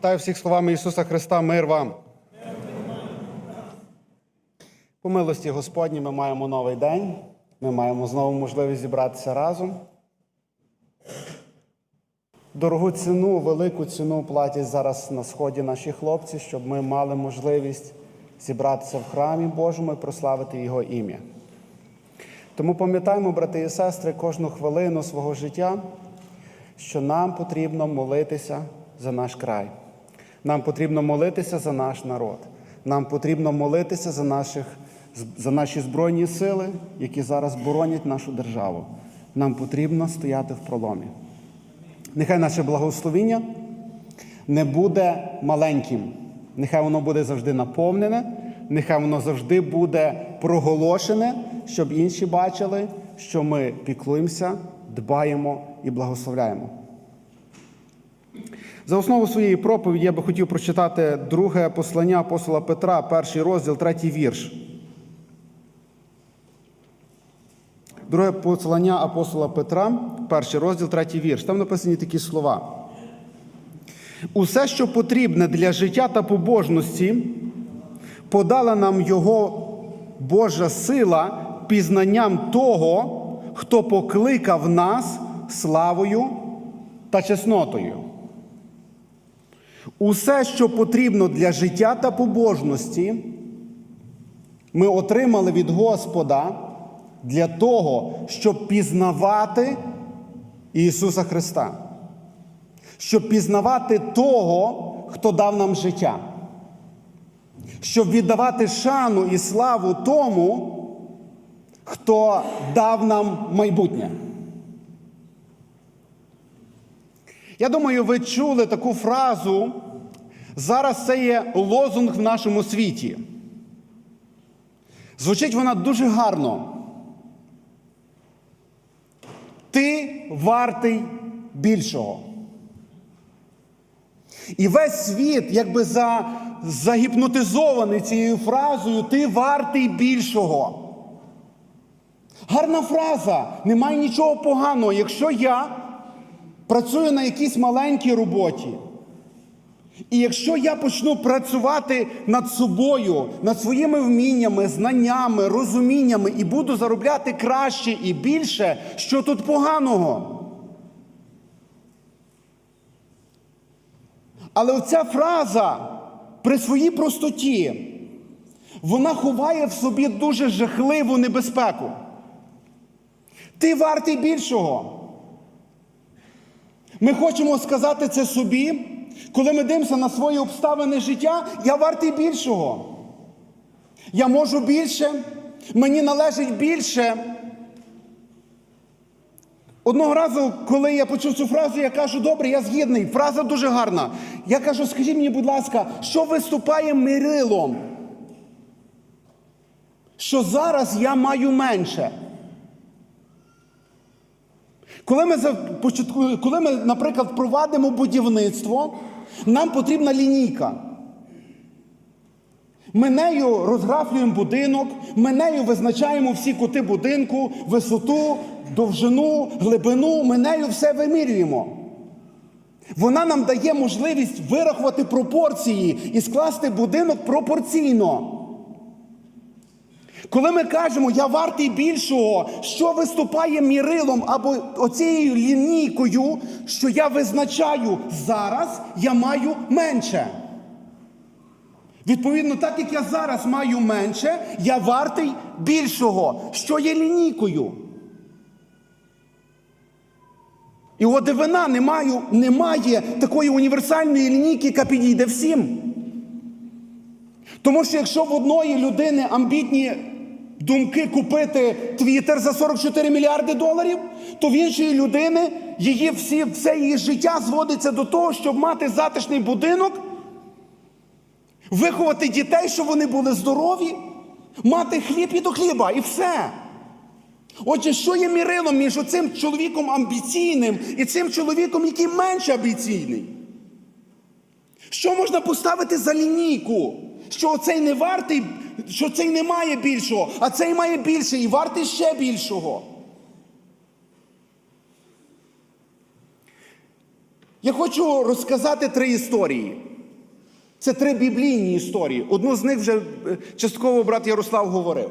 Вітаю всіх словами Ісуса Христа, мир вам. По милості Господні ми маємо новий день. Ми маємо знову можливість зібратися разом. Дорогу ціну, велику ціну платять зараз на сході наші хлопці, щоб ми мали можливість зібратися в храмі Божому і прославити Його ім'я. Тому пам'ятаємо, брати і сестри, кожну хвилину свого життя, що нам потрібно молитися за наш край. Нам потрібно молитися за наш народ. Нам потрібно молитися за, наших, за наші збройні сили, які зараз боронять нашу державу. Нам потрібно стояти в проломі. Нехай наше благословіння не буде маленьким. Нехай воно буде завжди наповнене, нехай воно завжди буде проголошене, щоб інші бачили, що ми піклуємося, дбаємо і благословляємо. За основу своєї проповіді я би хотів прочитати друге послання апостола Петра, перший розділ, третій вірш. Друге послання апостола Петра, перший розділ, третій вірш. Там написані такі слова. Усе, що потрібне для життя та побожності, подала нам Його Божа сила пізнанням того, хто покликав нас славою та чеснотою. Усе, що потрібно для життя та побожності, ми отримали від Господа для того, щоб пізнавати Ісуса Христа, щоб пізнавати того, хто дав нам життя, щоб віддавати шану і славу тому, хто дав нам майбутнє. Я думаю, ви чули таку фразу. Зараз це є лозунг в нашому світі. Звучить вона дуже гарно. Ти вартий більшого. І весь світ, якби за, загіпнотизований цією фразою, ти вартий більшого. Гарна фраза, немає нічого поганого. Якщо я працюю на якійсь маленькій роботі, і якщо я почну працювати над собою, над своїми вміннями, знаннями, розуміннями і буду заробляти краще і більше, що тут поганого? Але оця фраза при своїй простоті, вона ховає в собі дуже жахливу небезпеку. Ти вартий більшого. Ми хочемо сказати це собі, коли ми дивимося на свої обставини життя, я вартий більшого. Я можу більше, мені належить більше. Одного разу, коли я почув цю фразу, я кажу, добре, я згідний. Фраза дуже гарна. Я кажу, скажіть мені, будь ласка, що виступає мирилом? Що зараз я маю менше. Коли ми, коли ми, наприклад, провадимо будівництво, нам потрібна лінійка. Ми нею розграфлюємо будинок, ми нею визначаємо всі кути будинку, висоту, довжину, глибину, ми нею все вимірюємо. Вона нам дає можливість вирахувати пропорції і скласти будинок пропорційно. Коли ми кажемо, я вартий більшого, що виступає мірилом або оцією лінійкою, що я визначаю зараз, я маю менше. Відповідно, так як я зараз маю менше, я вартий більшого, що є лінійкою. І от дивина немає, немає такої універсальної лінійки, яка підійде всім. Тому що якщо в одної людини амбітні думки купити Твіттер за 44 мільярди доларів, то в іншої людини її всі, все її життя зводиться до того, щоб мати затишний будинок, виховати дітей, щоб вони були здорові, мати хліб і до хліба, і все. Отже, що є мірилом між цим чоловіком амбіційним і цим чоловіком, який менш амбіційний? Що можна поставити за лінійку? Що цей не вартий, що цей не має більшого, а цей має більше і вартий ще більшого. Я хочу розказати три історії. Це три біблійні історії. Одну з них вже е, частково брат Ярослав говорив.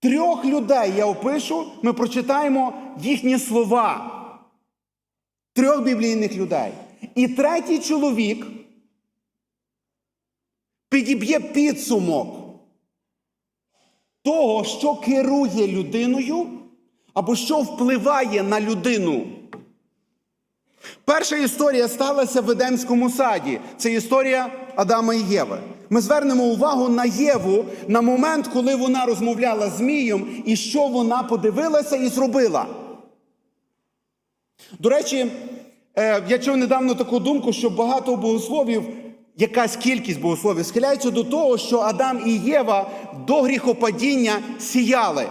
Трьох людей я опишу, ми прочитаємо їхні слова. Трьох біблійних людей. І третій чоловік підіб'є підсумок того, що керує людиною, або що впливає на людину. Перша історія сталася в Едемському саді. Це історія Адама і Єви. Ми звернемо увагу на Єву на момент, коли вона розмовляла з Змієм, і що вона подивилася і зробила. До речі, е, я чув недавно таку думку, що багато богословів, якась кількість богословів схиляються до того, що Адам і Єва до гріхопадіння сіяли.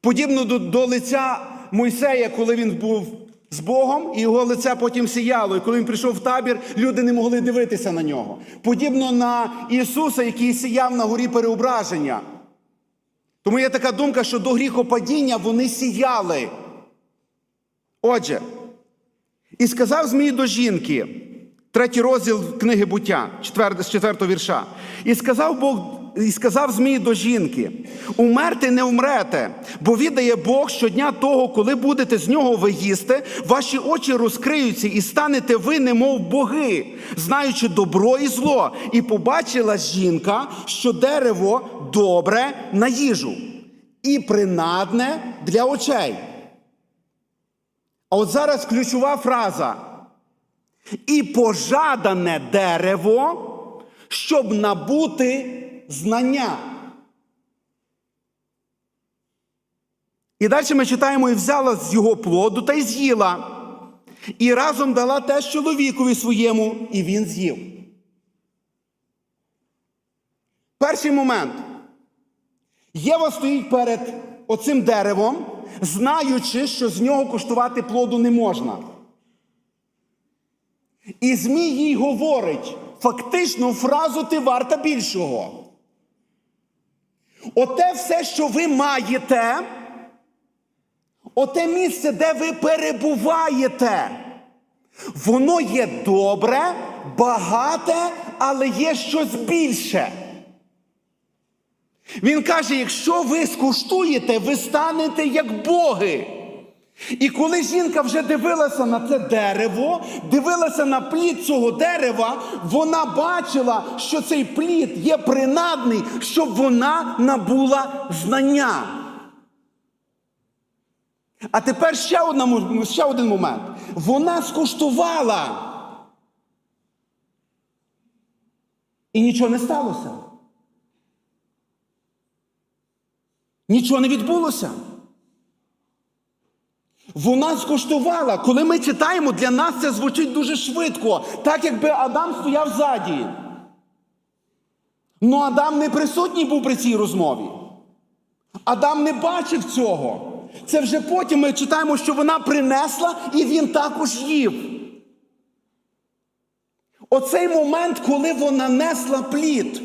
Подібно до, до лиця Мойсея, коли він був з Богом, і його лице потім сіяло. І коли він прийшов в табір, люди не могли дивитися на нього. Подібно на Ісуса, який сіяв на горі переображення. Тому є така думка, що до гріхопадіння вони сіяли. Отже, і сказав Змій до жінки, третій розділ книги буття, з четвертого вірша. І сказав Бог, і сказав Змій до жінки: умерти не умрете, бо віддає Бог щодня того, коли будете з нього ви їсти, ваші очі розкриються, і станете ви, немов боги, знаючи добро і зло. І побачила жінка, що дерево добре на їжу, і принадне для очей. А от зараз ключова фраза. І пожадане дерево, щоб набути знання. І далі ми читаємо, і взяла з його плоду та й з'їла, і разом дала теж чоловікові своєму, і він з'їв. Перший момент. Єва стоїть перед оцим деревом, знаючи, що з нього коштувати плоду не можна. І Змій їй говорить фактично фразу ти варта більшого. Оте все, що ви маєте, оте місце, де ви перебуваєте, воно є добре, багате, але є щось більше. Він каже: якщо ви скуштуєте, ви станете як боги. І коли жінка вже дивилася на це дерево, дивилася на плід цього дерева, вона бачила, що цей плід є принадний, щоб вона набула знання. А тепер ще, одна, ще один момент. Вона скуштувала. І нічого не сталося. Нічого не відбулося. Вона скуштувала. Коли ми читаємо, для нас це звучить дуже швидко, так якби Адам стояв ззаді. Ну Адам не присутній був при цій розмові. Адам не бачив цього. Це вже потім ми читаємо, що вона принесла і він також їв. Оцей момент, коли вона несла плід.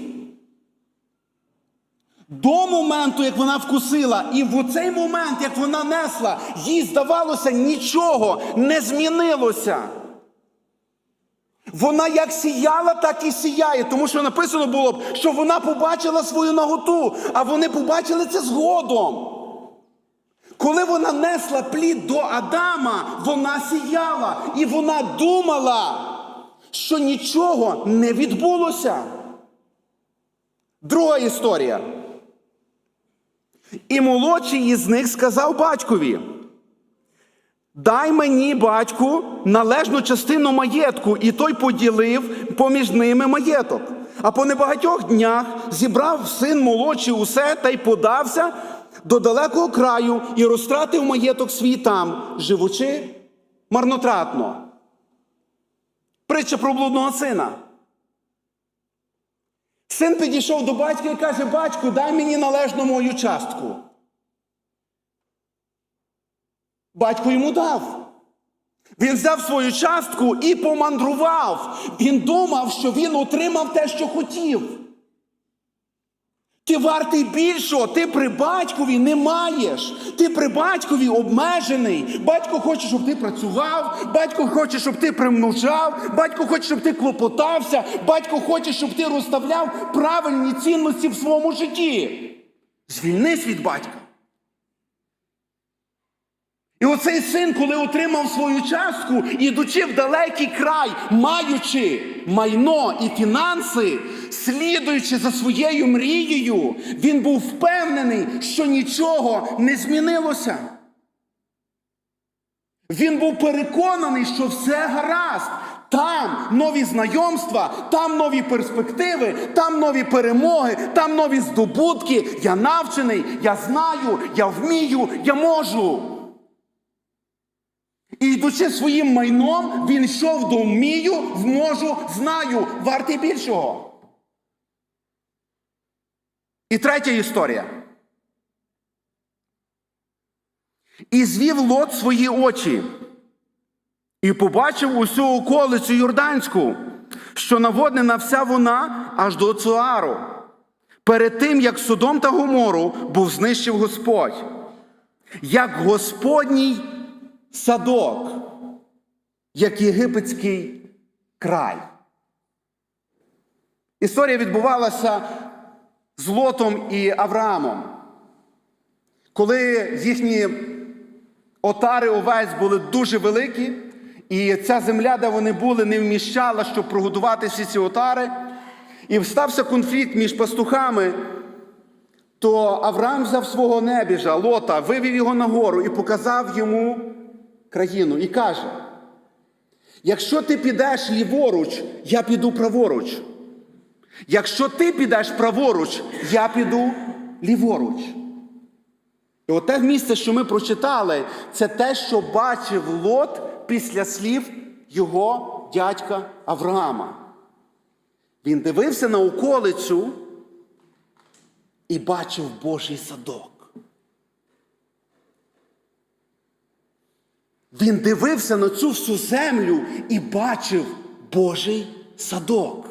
До моменту, як вона вкусила, і в цей момент, як вона несла, їй здавалося, нічого не змінилося. Вона як сіяла, так і сіяє, тому що написано було б, що вона побачила свою наготу, а вони побачили це згодом. Коли вона несла плід до Адама, вона сіяла і вона думала, що нічого не відбулося. Друга історія. І молодший із них сказав батькові: Дай мені, батьку, належну частину маєтку, і той поділив поміж ними маєток. А по небагатьох днях зібрав син молодший усе та й подався до далекого краю і розтратив маєток свій там, живучи марнотратно. Притча про блудного сина. Син підійшов до батька і каже: Батьку, дай мені належну мою частку. Батько йому дав. Він взяв свою частку і помандрував. Він думав, що він отримав те, що хотів. Ти вартий більшого, ти при батькові не маєш. Ти при батькові обмежений. Батько хоче, щоб ти працював, батько хоче, щоб ти примножав, батько хоче, щоб ти клопотався, батько хоче, щоб ти розставляв правильні цінності в своєму житті. Звільнись від батька. І оцей син, коли отримав свою частку, ідучи в далекий край, маючи майно і фінанси, слідуючи за своєю мрією, він був впевнений, що нічого не змінилося. Він був переконаний, що все гаразд. Там нові знайомства, там нові перспективи, там нові перемоги, там нові здобутки. Я навчений, я знаю, я вмію, я можу. І йдучи своїм майном, він йшов до вмію, вможу, знаю, вартий більшого. І третя історія. І звів лот свої очі, і побачив усю околицю Йорданську, що наводнена вся вона аж до Цуару, перед тим, як Содом та Гомору був знищив Господь, як Господній садок, як єгипетський край. Історія відбувалася з Лотом і Авраамом. Коли їхні отари овець були дуже великі, і ця земля, де вони були, не вміщала, щоб прогодувати всі ці отари, і стався конфлікт між пастухами, то Авраам взяв свого небіжа, Лота, вивів його нагору і показав йому країну. І каже: якщо ти підеш ліворуч, я піду праворуч. Якщо ти підеш праворуч, я піду ліворуч. І от те місце, що ми прочитали, це те, що бачив Лот після слів його дядька Авраама. Він дивився на околицю і бачив Божий садок. Він дивився на цю всю землю і бачив Божий садок.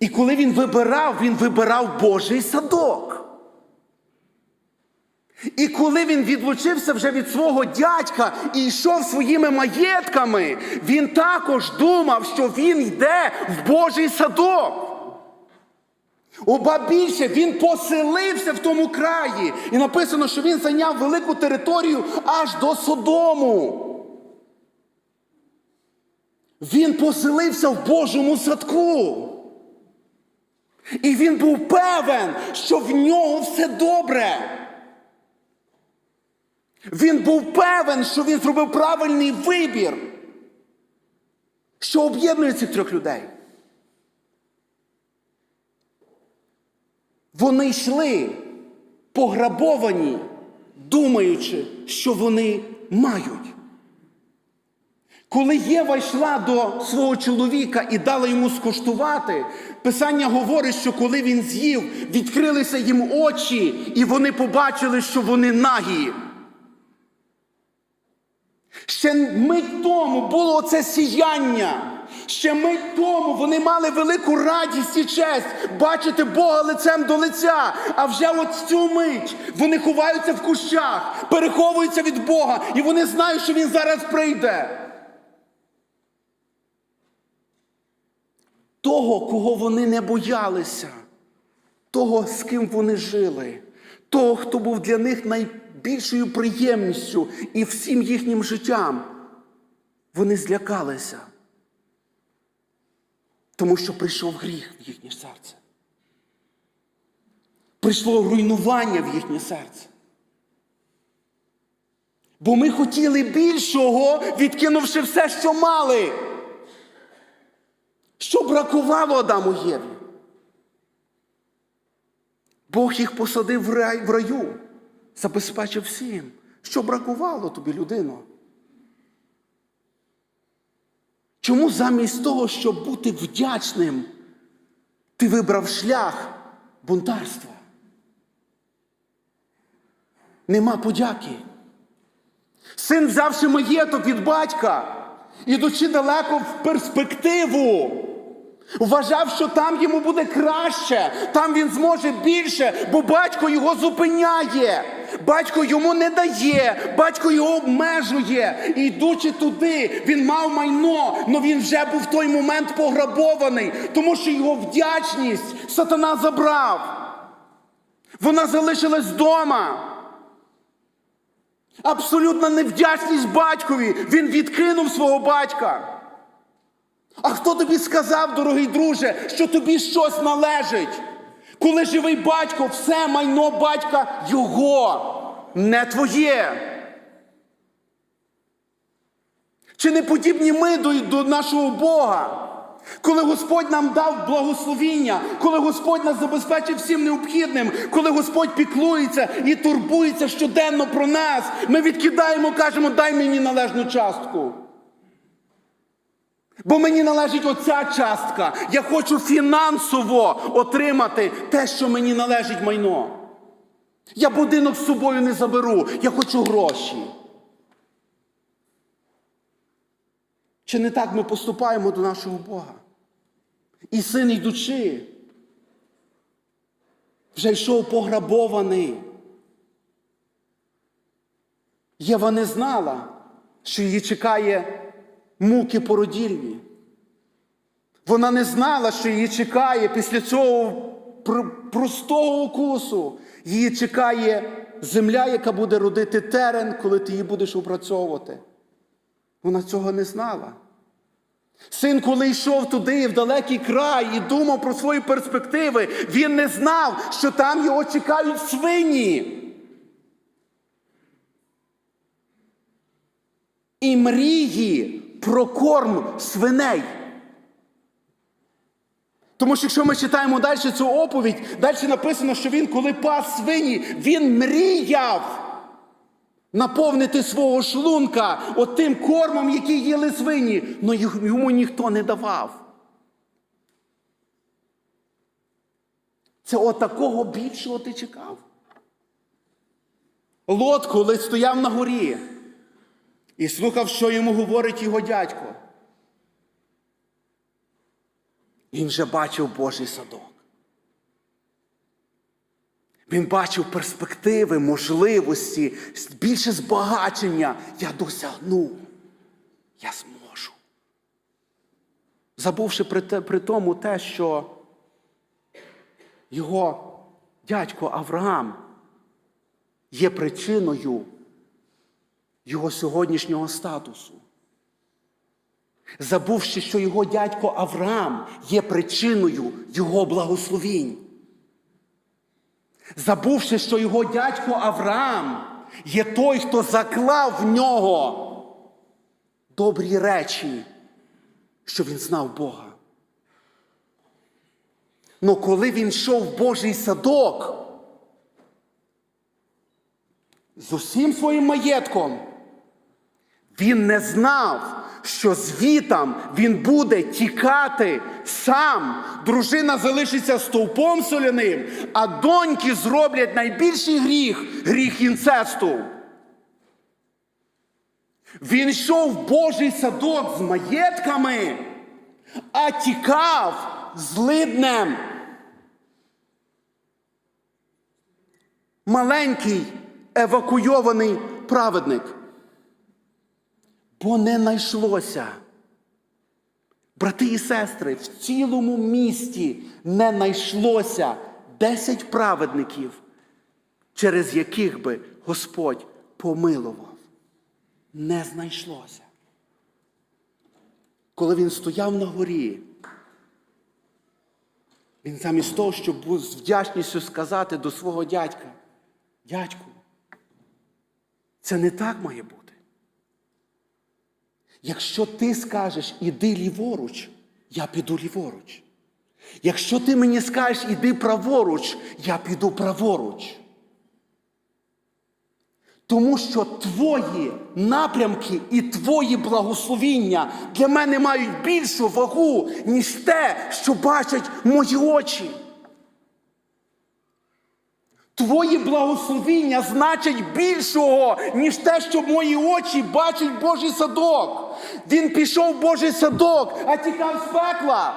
І коли він вибирав, він вибирав Божий садок. І коли він відлучився вже від свого дядька і йшов своїми маєтками, він також думав, що він йде в Божий садок. Оба більше він поселився в тому краї. І написано, що він зайняв велику територію аж до Содому. Він поселився в Божому садку. І він був певен, що в нього все добре. Він був певен, що він зробив правильний вибір, що об'єднує цих трьох людей. Вони йшли пограбовані, думаючи, що вони мають. Коли Єва йшла до свого чоловіка і дала йому скуштувати, Писання говорить, що коли він з'їв, відкрилися їм очі, і вони побачили, що вони нагі. Ще мить тому було це сіяння. Ще мить тому вони мали велику радість і честь бачити Бога лицем до лиця. А вже от цю мить вони ховаються в кущах, переховуються від Бога, і вони знають, що Він зараз прийде. Того, кого вони не боялися, того, з ким вони жили, того, хто був для них найбільшою приємністю і всім їхнім життям, вони злякалися, тому що прийшов гріх в їхнє серце. Прийшло руйнування в їхнє серце. Бо ми хотіли більшого, відкинувши все, що мали. Що бракувало Адаму Єві? Бог їх посадив в, раю, забезпечив всім. Що бракувало тобі, людино? Чому замість того, щоб бути вдячним, ти вибрав шлях бунтарства? Нема подяки. Син, взявши маєток від батька, ідучи далеко в перспективу, Вважав, що там йому буде краще, там він зможе більше, бо батько його зупиняє. Батько йому не дає, батько його обмежує. І йдучи туди, він мав майно, але він вже був в той момент пограбований, тому що його вдячність сатана забрав. Вона залишилась вдома. Абсолютна невдячність батькові. Він відкинув свого батька. А хто тобі сказав, дорогий друже, що тобі щось належить? Коли живий батько, все майно батька його, не твоє. Чи не подібні ми до, до нашого Бога? Коли Господь нам дав благословіння, коли Господь нас забезпечив всім необхідним, коли Господь піклується і турбується щоденно про нас, ми відкидаємо, кажемо, дай мені належну частку. Бо мені належить оця частка. Я хочу фінансово отримати те, що мені належить майно. Я будинок з собою не заберу, я хочу гроші. Чи не так ми поступаємо до нашого Бога? І син, йдучи, вже йшов пограбований. Єва не знала, що її чекає муки породільні. Вона не знала, що її чекає після цього простого укусу. Її чекає земля, яка буде родити терен, коли ти її будеш опрацьовувати. Вона цього не знала. Син, коли йшов туди, в далекий край, і думав про свої перспективи, він не знав, що там його чекають свині. І мрії про корм свиней. Тому що якщо ми читаємо далі цю оповідь, далі написано, що він, коли пас свині, він мріяв наповнити свого шлунка от тим кормом, який їли свині, але йому ніхто не давав. Це от такого більшого ти чекав. Лот, коли стояв на горі і слухав, що йому говорить його дядько. Він вже бачив Божий садок. Він бачив перспективи, можливості, більше збагачення. Я досягну. Я зможу. Забувши при, те, при тому те, що його дядько Авраам є причиною його сьогоднішнього статусу. Забувши, що його дядько Авраам є причиною його благословінь. Забувши, що його дядько Авраам є той, хто заклав в нього добрі речі, що він знав Бога. Но коли він йшов в Божий садок з усім своїм маєтком, він не знав, що звітам він буде тікати сам. Дружина залишиться стовпом соляним, а доньки зроблять найбільший гріх гріх інцесту. Він йшов в Божий садок з маєтками, а тікав з лиднем. Маленький евакуйований праведник. Бо не знайшлося. Брати і сестри, в цілому місті не знайшлося десять праведників, через яких би Господь помилував. Не знайшлося. Коли він стояв на горі, він замість того, щоб з вдячністю сказати до свого дядька, дядьку, це не так має бути. Якщо ти скажеш іди ліворуч, я піду ліворуч. Якщо ти мені скажеш іди праворуч, я піду праворуч. Тому що твої напрямки і твої благословіння для мене мають більшу вагу, ніж те, що бачать мої очі. Твої благословіння значить більшого, ніж те, що мої очі бачать Божий садок. Він пішов в Божий садок, а тікав з пекла.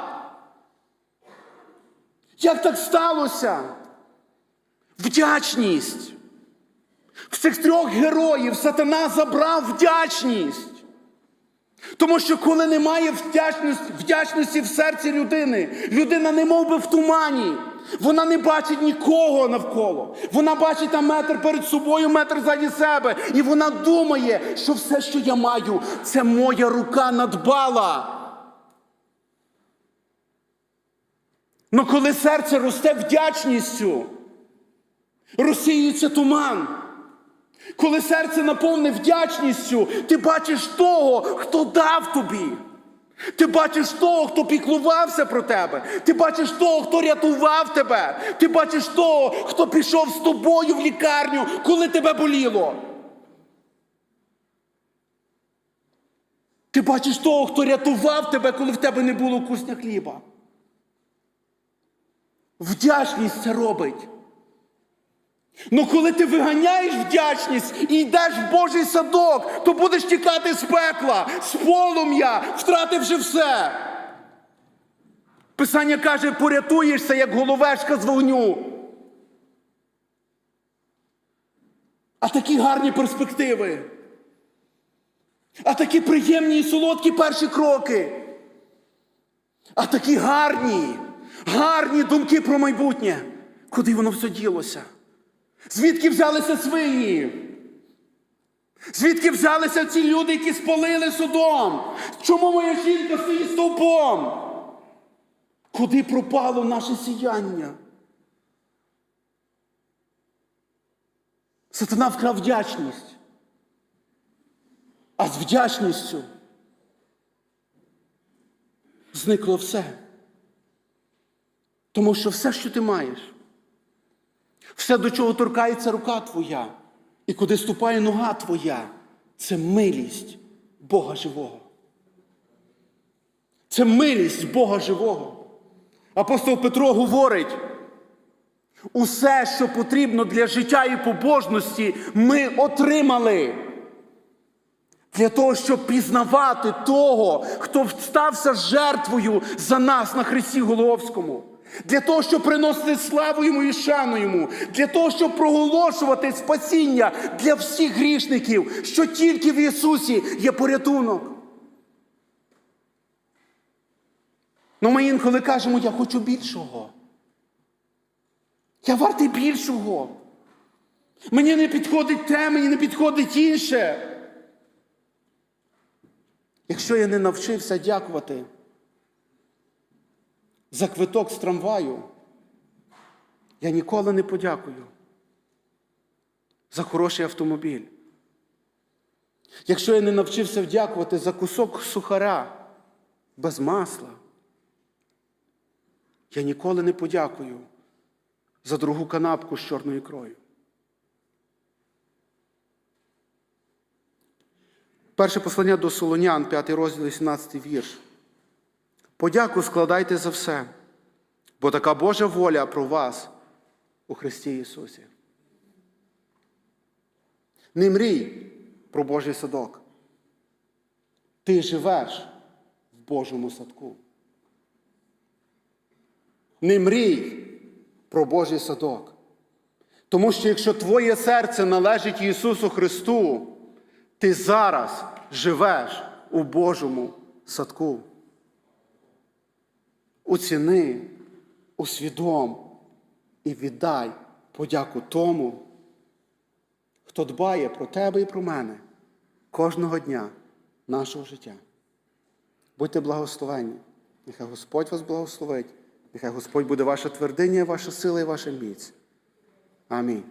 Як так сталося? Вдячність. В цих трьох героїв сатана забрав вдячність. Тому що коли немає вдячності, вдячності в серці людини, людина не мов би в тумані. Вона не бачить нікого навколо. Вона бачить там метр перед собою, метр ззаді себе. І вона думає, що все, що я маю, це моя рука надбала. Ну коли серце росте вдячністю, розсіюється туман. Коли серце наповне вдячністю, ти бачиш того, хто дав тобі. Ти бачиш того, хто піклувався про тебе. Ти бачиш того, хто рятував тебе. Ти бачиш того, хто пішов з тобою в лікарню, коли тебе боліло. Ти бачиш того, хто рятував тебе, коли в тебе не було кусня хліба. Вдячність це робить. Ну коли ти виганяєш вдячність і йдеш в Божий садок, то будеш тікати з пекла, з полум'я, втративши все. Писання каже, порятуєшся, як головешка з вогню. А такі гарні перспективи. А такі приємні і солодкі перші кроки. А такі гарні, гарні думки про майбутнє. Куди воно все ділося? Звідки взялися свині? Звідки взялися ці люди, які спалили судом? Чому моя жінка стоїть стовпом? Куди пропало наше сіяння? Сатана вкрав вдячність. А з вдячністю зникло все. Тому що все, що ти маєш, все, до чого торкається рука твоя, і куди ступає нога твоя, це милість Бога живого. Це милість Бога живого. Апостол Петро говорить, усе, що потрібно для життя і побожності, ми отримали. Для того, щоб пізнавати того, хто стався жертвою за нас на Христі Головському. Для того, щоб приносити славу йому і шану йому, для того, щоб проголошувати спасіння для всіх грішників, що тільки в Ісусі є порятунок. Ну ми інколи кажемо, я хочу більшого. Я вартий більшого. Мені не підходить те, мені не підходить інше. Якщо я не навчився дякувати за квиток з трамваю, я ніколи не подякую за хороший автомобіль. Якщо я не навчився вдякувати за кусок сухаря без масла, я ніколи не подякую за другу канапку з чорною ікрою. Перше послання до Солонян, 5 розділ, 18 вірш. Подяку складайте за все, бо така Божа воля про вас у Христі Ісусі. Не мрій про Божий садок. Ти живеш в Божому садку. Не мрій про Божий садок. Тому що якщо твоє серце належить Ісусу Христу, ти зараз живеш у Божому садку. Уціни, усвідом і віддай подяку тому, хто дбає про тебе і про мене кожного дня нашого життя. Будьте благословенні. Нехай Господь вас благословить, нехай Господь буде ваша твердиня, ваша сила і ваша міць. Амінь.